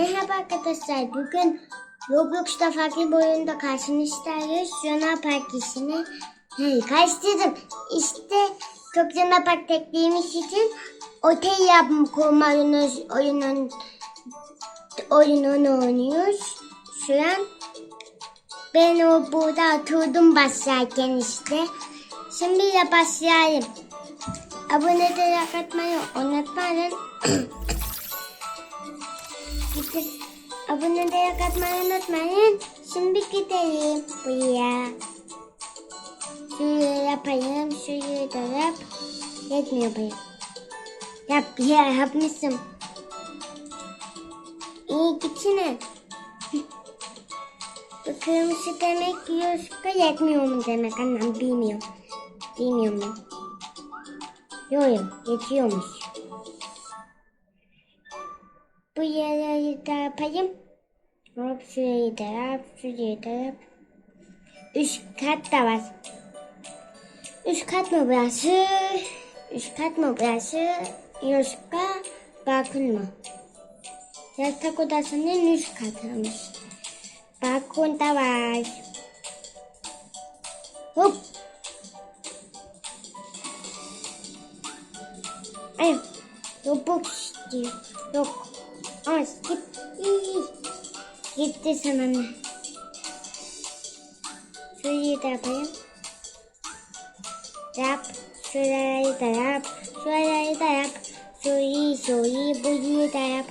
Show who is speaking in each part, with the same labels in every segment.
Speaker 1: Merhaba arkadaşlar. Bugün Roblox'ta farklı bir oyunda karşınızdayız. Luna Park işini. Hey, karıştırdım. İşte çok Luna Park tekniğimiz için otel yapım kurma oyunu, oyunun, oyununu oynuyoruz. Şu an ben o burada oturdum başlarken işte. Şimdi de başlayalım. Abone de like atmayı unutmayın. Gitti. Abone de atmayı unutmayın. Şimdi gidelim buraya. Şuraya yapayım. Şuraya da yap. Yetmiyor buraya. Yap ya yapmışsın. İyi gitsene. Bu kırmızı demek yoşka yetmiyor mu demek annem bilmiyorum. Bilmiyorum ben. Yok yok yetiyormuş. Bu yerleri de yapayım. Hop şurayı da yap, şurayı da yap. Üç kat da var. Üç kat mı burası? Üç kat mı burası? Yoşka balkon mu? Yatak odasının üç katıymış. Balkon da var. Hop. Ay, robot istiyor. Yok. Aa, git. Gitti sana ne? Şurayı da yapayım. Yap. Şurayı da yap. Şurayı da yap. Şurayı, şurayı, burayı da yap.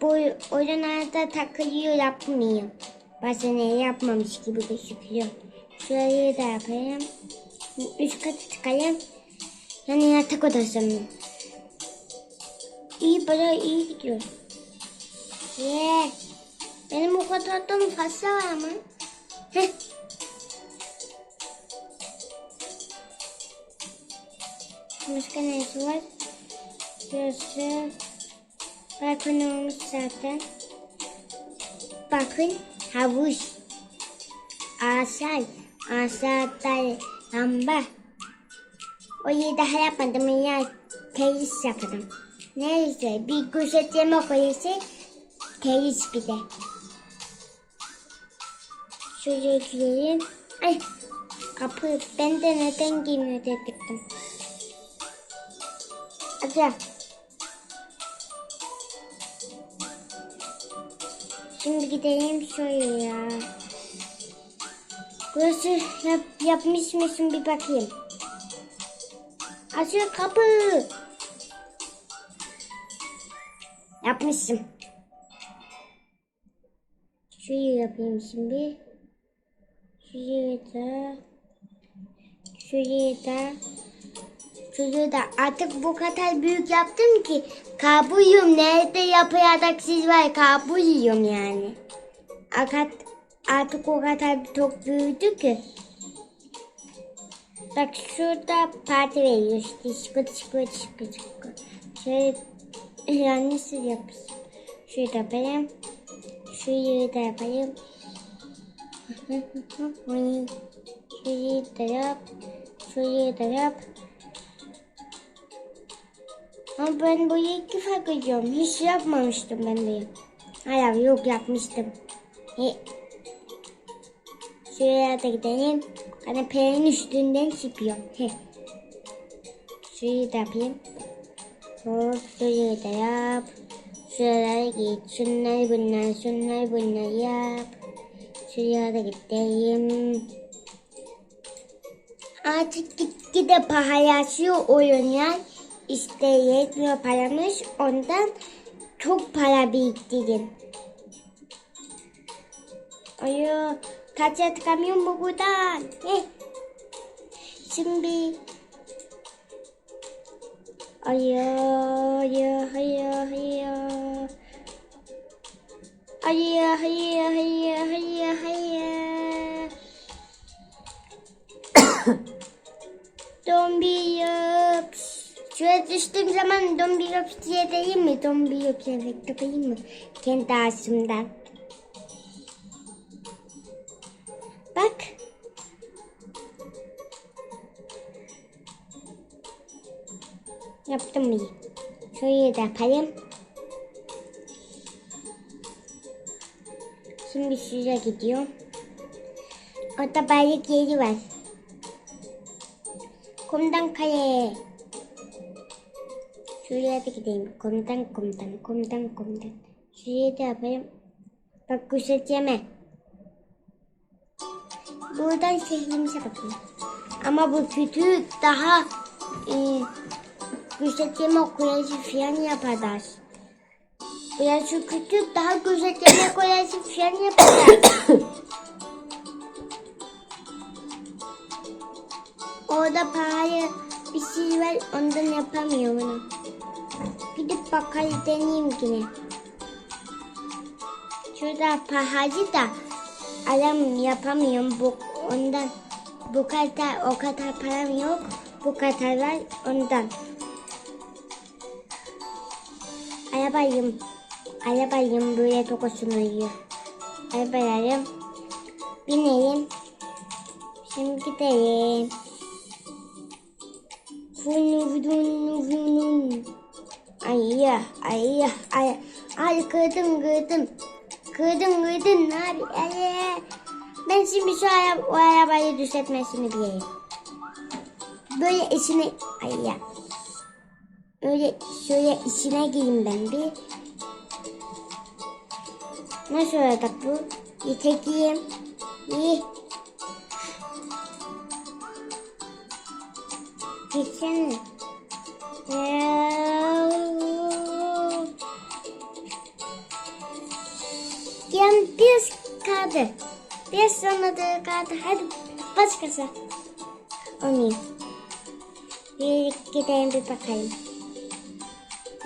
Speaker 1: Bu oyunlarda takılıyor yapmıyor. Bazen yapmamış gibi gözüküyor. Şurayı da yapayım. Üç katı çıkayım. Yani yatak odası mı? İyi bana iyi gidiyor. Yeah. Benim o kadar da fazla var mı? Heh. Başka neresi var? Burası balkon olmuş zaten. Bakın havuz. Asal. Asal lamba. Orayı daha yapmadım ya. Teris yapalım. Neyse bir kuşet yemek koyarsa teris bir de. Gireyim. Ay kapı ben de neden girmiyor dedim. Hadi. Şimdi gidelim şuraya. Burası yap, yapmış mısın bir bakayım. Açıyor kapı. Yapmışım. Şurayı yapayım şimdi. Şurayı da. Şurayı da. Şurayı da. Artık bu kadar büyük yaptım ki kabulüm nerede yapıyorduk siz var kabulüm yani. Fakat artık o kadar çok büyüdü ki. Bak şurada parti veriyor işte şıkır şıkır şıkır şıkır. Şöyle yanlış yapayım. Şurayı da yapayım. Şurayı da yapayım. Şurayı da yap. Şurayı da yap. Ama ben bu iki fark ediyorum. Hiç yapmamıştım ben de. Hayır yok yapmıştım. He. Şuraya da gidelim. Kanepenin üstünden çıkıyor. He. Şurayı da yapayım. Hop şurayı da yap. Şuralara git. Şunları bunlar, şunları bunlar yap. Şuraya da gideyim. Artık gitgide pahalaşıyor oyunlar. İşte yetmiyor paramız. Ondan çok para biriktirin. Ayo, kaça tıkamıyor mu buradan? Heh. Şimdi Ayo, ayo, ayo, ayo. Ayo, ayo, ayo, ayo, ayo. Dombi yops. Şuraya düştüğüm zaman dombi yops diye değil mi? Dombi yops evet yapayım mı? Kendi ağzımdan. yaptım iyi. Şöyle de yapalım. Şimdi suya gidiyorum. Orada balık yeri var. Komutan kale. Şuraya da gideyim. Komutan komutan komutan komutan. Şuraya da yapayım. Bak kuşat yeme. Buradan şehrimize bakayım. Ama bu kütük daha e, göstereceğim okuyacı falan yaparlar. Biraz şu kütük daha göstereceğim okuyacı falan yaparlar. Orada pahalı bir şey var ondan yapamıyorum onu. Gidip bakalım deneyeyim yine. Şurada pahalı da alam yapamıyorum bu ondan. Bu kadar o kadar param yok. Bu kadar var ondan. Arabayım. Arabayım böyle çok hoşuma gidiyor. Arabayım. Bineyim. Şimdi gidelim. Funu funu funu. Ay ya ay ya ay. Ay kırdım kırdım. Kırdın kırdın abi. Ay, ben şimdi şu araba, o arabayı düzeltmesini bileyim. Böyle içine ay ya. Öyle şöyle içine gireyim ben bir. Nasıl olacak bu? Yetekliyim. İyi. Geçsene. Yan bir kaldı. Bir sonra da kaldı. Hadi başkası. Oynayayım. Bir gidelim bir bakayım.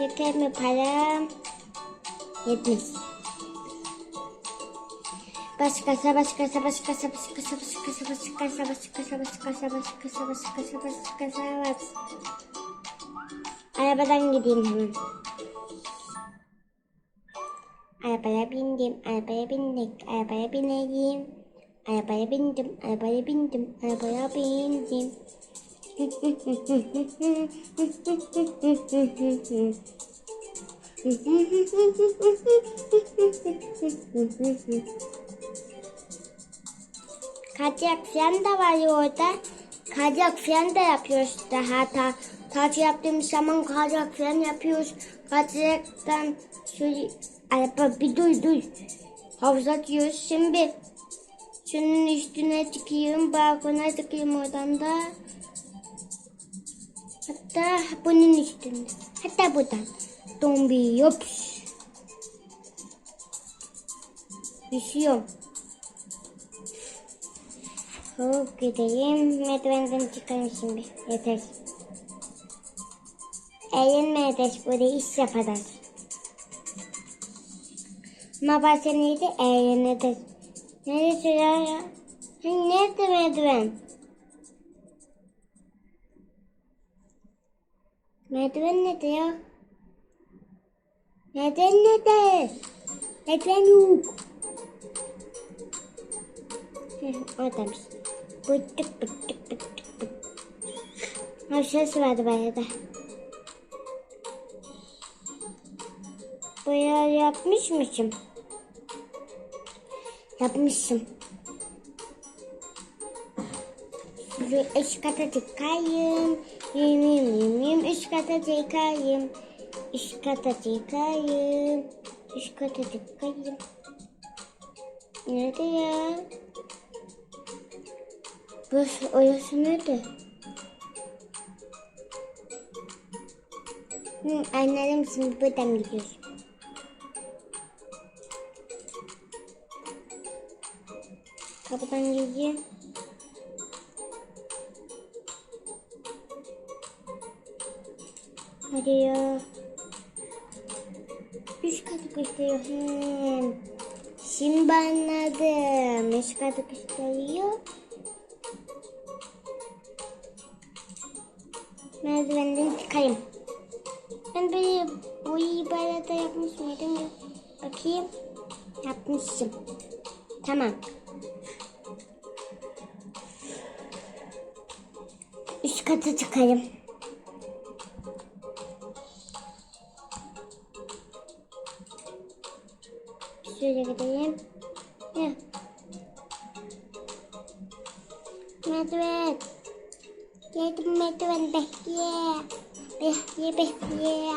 Speaker 1: Mi param? Yetmiş. Başkası, başkası, başkası, başkası, başkası, başkası, başkası, başkası, başkası, başkası, başkası, başkası. Arabadan gideyim hemen. Arabaya bindim, arabaya bindik, arabaya bineyim. Arabaya bindim, arabaya bindim, arabaya bindim. Kaçak falan da var orada. Kaçak falan da yapıyoruz daha ta. Tatil yaptığımız zaman kaçak falan yapıyoruz. Kaçaktan şöyle araba bir dur dur. Havuza diyoruz. Şimdi şunun üstüne çıkıyorum. Balkona çıkıyorum oradan da. Hatta bunun üstünde. Hatta buradan. Dombi yops. Düşüyorum. Hop gideyim. Merdivenden çıkalım şimdi. Yeter. Eğlenmeye de burada iş yaparız. Ama bazen neydi? Eğleniriz. Nerede ya? Nerede merdiven? Merdiven nerede ya? Merdiven nerede? Merdiven yok. Hı, Oradaymış. Bıttık bıttık bıttık bıttık. Ha ses vardı bayağı da. Bayağı yapmışmışım. Yapmışım. Şu üç kata çıkayım. Yim yim yim yim. Üç kata çıkayım. Üç kata çıkayım. Üç kata çıkayım. Nerede ya? Burası orası nerede? Hı, anladım şimdi buradan gidiyoruz. Kapıdan gireceğim. Hadi ya. Üç katı gösteriyor. Hmm. Şimdi anladım. Üç katı gösteriyor. Merdivenden çıkayım. Ben böyle bu ibarete yapmış mıydım? Bakayım. Yapmışım. Tamam. Üst kata çıkayım. Şöyle gideyim. Heh. Merdiven. Geldim merdiven bekle. Bekle bekle.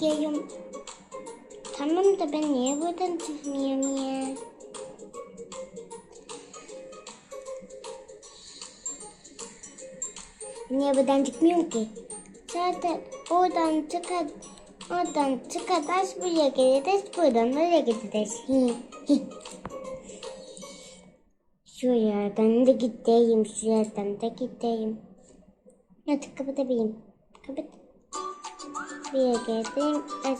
Speaker 1: Geliyorum. Tamam da ben niye buradan çıkmıyorum ya? Niye buradan çıkmıyorum ki? Zaten oradan çıkar, oradan çıkarız buraya geliriz, buradan oraya hi. Şuradan da gideyim, şuradan da gideyim. Hadi kapatabilirim. Kapat. Buraya geldim. Aç.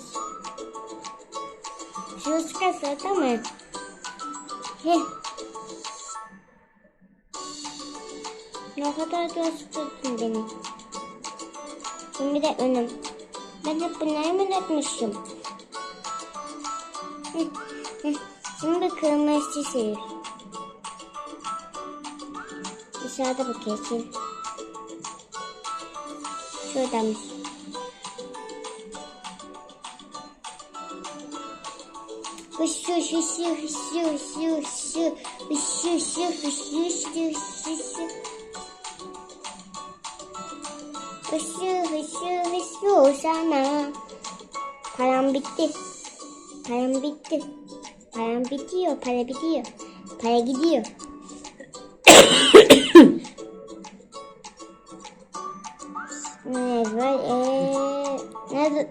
Speaker 1: Şurası kaçtı tamam. Heh. Ne kadar da tuttun beni. Şimdi de önüm. Ben hep bunları etmişim. Şimdi kırmızı çizeyim. Dışarıda bu kesin. Şuradan. Hışı hışı hışı hışı hışı hışı hışı hışı hışı hışı Hışı hışı hışı sana. Param bitti. Param bitti. Param bitiyor. Para bitiyor. Para gidiyor. var? Ee, nerede?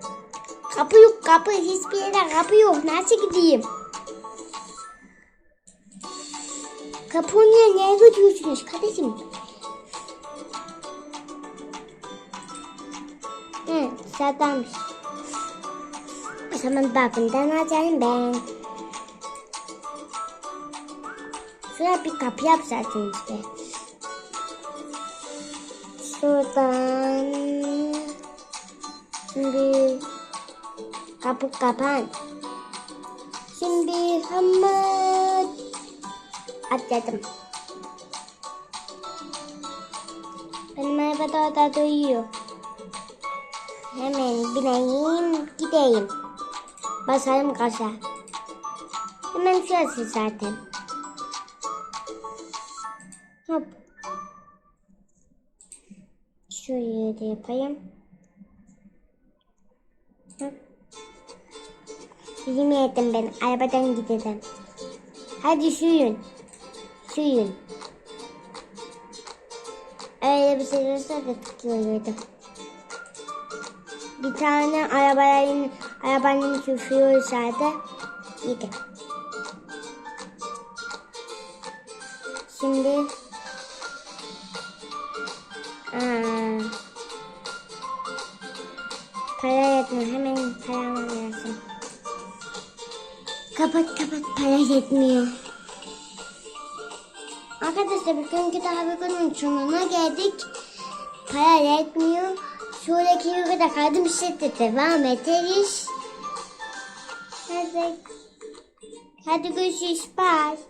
Speaker 1: Kapı yok kapı. Hiçbir yere kapı yok. Nasıl gideyim? Kapı oraya nereye götürüyorsunuz kardeşim? Hı, dışarıdanmış. O zaman bakımdan açarım ben. Şuraya bir kapı yapacaksın işte. Şuradan. Şimdi kapı kapan. Şimdi hamur atladım. Benim araba da duyuyor. Hemen bineyim gideyim. Basarım gaza. Hemen şurası zaten. Hop. Şöyle de yapayım. Hop. Bilmiyordum ben. Arabadan gidelim. Hadi suyun. Suyun. Öyle bir şey olsa da tutuyordu. Bir tane arabanın arabanın şoförü olsaydı iyiydi. Şimdi aa, para yetmiyor. Hemen para almam lazım. Kapat kapat para yetmiyor. Arkadaşlar bugünkü daha bugünün sonuna geldik. Para yetmiyor. Sonraki videoda kaldım işte devam ederiz. Hadi, hadi görüşürüz. Bye.